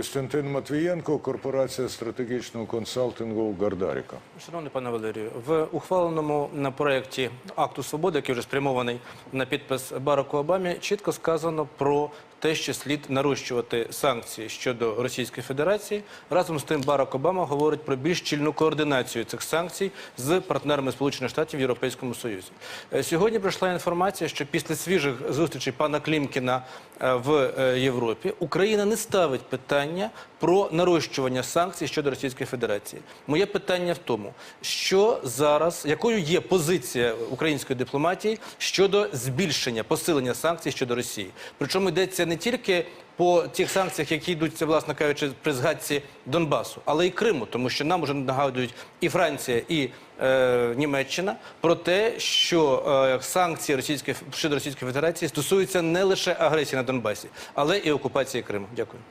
Костянтин Матвієнко, корпорація стратегічного консалтингу Гардаріка. Шановний пане Валерію, в ухваленому на проєкті акту свободи, який вже спрямований на підпис Бараку Обамі, чітко сказано про те, що слід нарощувати санкції щодо Російської Федерації. Разом з тим, Барак Обама говорить про більш щільну координацію цих санкцій з партнерами Сполучених Штатів в Європейському Союзі. Е, Сьогодні прийшла інформація, що після свіжих зустрічей пана Клімкіна е, в е, Європі Україна не ставить питання про нарощування санкцій щодо Російської Федерації. Моє питання в тому, що зараз, якою є позиція української дипломатії щодо збільшення посилення санкцій щодо Росії. Причому йдеться не тільки по тих санкціях, які йдуть, це, власне кажучи, при згадці Донбасу, але й Криму, тому що нам вже нагадують і Франція, і е, Німеччина про те, що е, санкції Російської щодо Російської Федерації стосуються не лише агресії на Донбасі, але і окупації Криму. Дякую.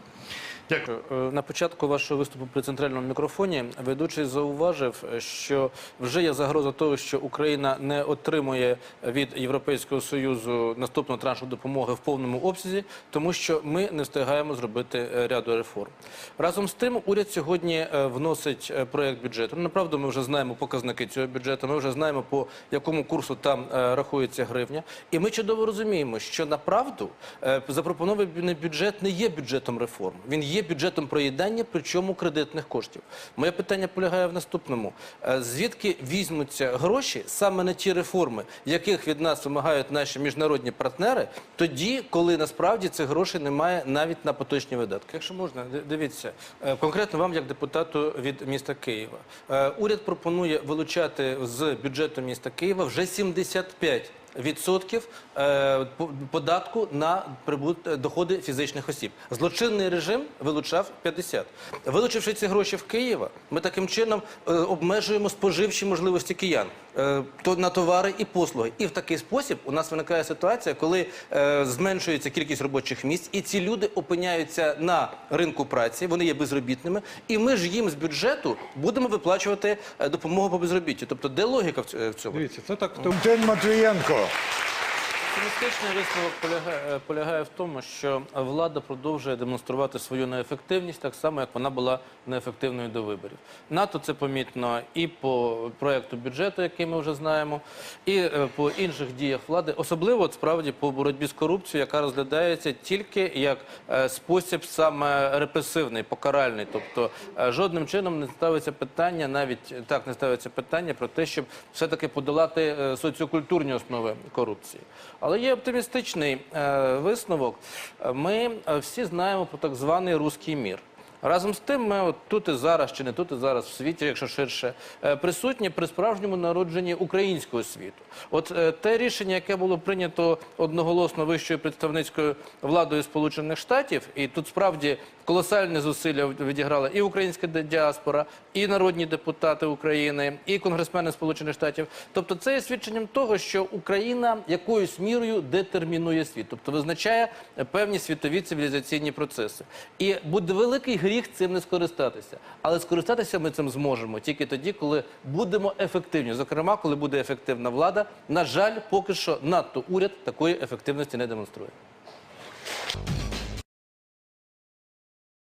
Дякую. Е, На початку вашого виступу при центральному мікрофоні ведучий зауважив, е, що вже є загроза того, що Україна не отримує від Європейського союзу наступного траншу допомоги в повному обсязі, тому що ми не встигаємо зробити е, ряду реформ. Разом з тим, уряд сьогодні е, вносить е, проект бюджету. Ну, Направду, ми вже знаємо показники цього бюджету. Ми вже знаємо по якому курсу там е, рахується гривня, і ми чудово розуміємо, що направду е, запропонований бюджет не є бюджетом реформ. Він є бюджетом проїдання, причому кредитних коштів. Моє питання полягає в наступному: Е, звідки візьмуться гроші саме на ті реформи, яких від нас вимагають наші міжнародні партнери, тоді, коли насправді цих грошей немає навіть на поточні видатки. Якщо можна, дивіться е, конкретно вам, як депутату від міста Києва, Е, уряд пропонує вилучати з бюджету міста Києва вже 75 Відсотків е, податку на прибут е, доходи фізичних осіб. Злочинний режим вилучав 50. Вилучивши ці гроші в Києва, ми таким чином е, обмежуємо споживчі можливості киян то на товари і послуги. І в такий спосіб у нас виникає ситуація, коли зменшується кількість робочих місць, і ці люди опиняються на ринку праці, вони є безробітними, і ми ж їм з бюджету будемо виплачувати допомогу по безробіттю. Тобто, де логіка в ць- в цьому? Дивіться, це так. Костянтин Матвієнко. あ。Оптимістичний висновок полягає, е, полягає в тому, що влада продовжує демонструвати свою неефективність, так само як вона була неефективною до виборів. НАТО це помітно і по проекту бюджету, який ми вже знаємо, і е, по інших діях влади, особливо от, справді по боротьбі з корупцією, яка розглядається тільки як е, спосіб саме репресивний, покаральний. Тобто жодним чином не ставиться питання, навіть так не ставиться питання про те, щоб все-таки подолати е, соціокультурні основи корупції. Але є оптимістичний е, висновок. Ми е, всі знаємо про так званий руський мір. Разом з тим, ми от тут і зараз, чи не тут і зараз в світі, якщо ширше, е, присутні при справжньому народженні українського світу. От е, те рішення, яке було прийнято одноголосно вищою представницькою владою Сполучених Штатів, і тут справді колосальні зусилля відіграла і українська діаспора, і народні депутати України, і конгресмени Сполучених Штатів. Тобто, це є свідченням того, що Україна якоюсь мірою детермінує світ, тобто визначає певні світові цивілізаційні процеси. І буде великий гріх цим не скористатися. Але скористатися ми цим зможемо тільки тоді, коли будемо ефективні. Зокрема, коли буде ефективна влада. На жаль, поки що надто уряд такої ефективності не демонструє.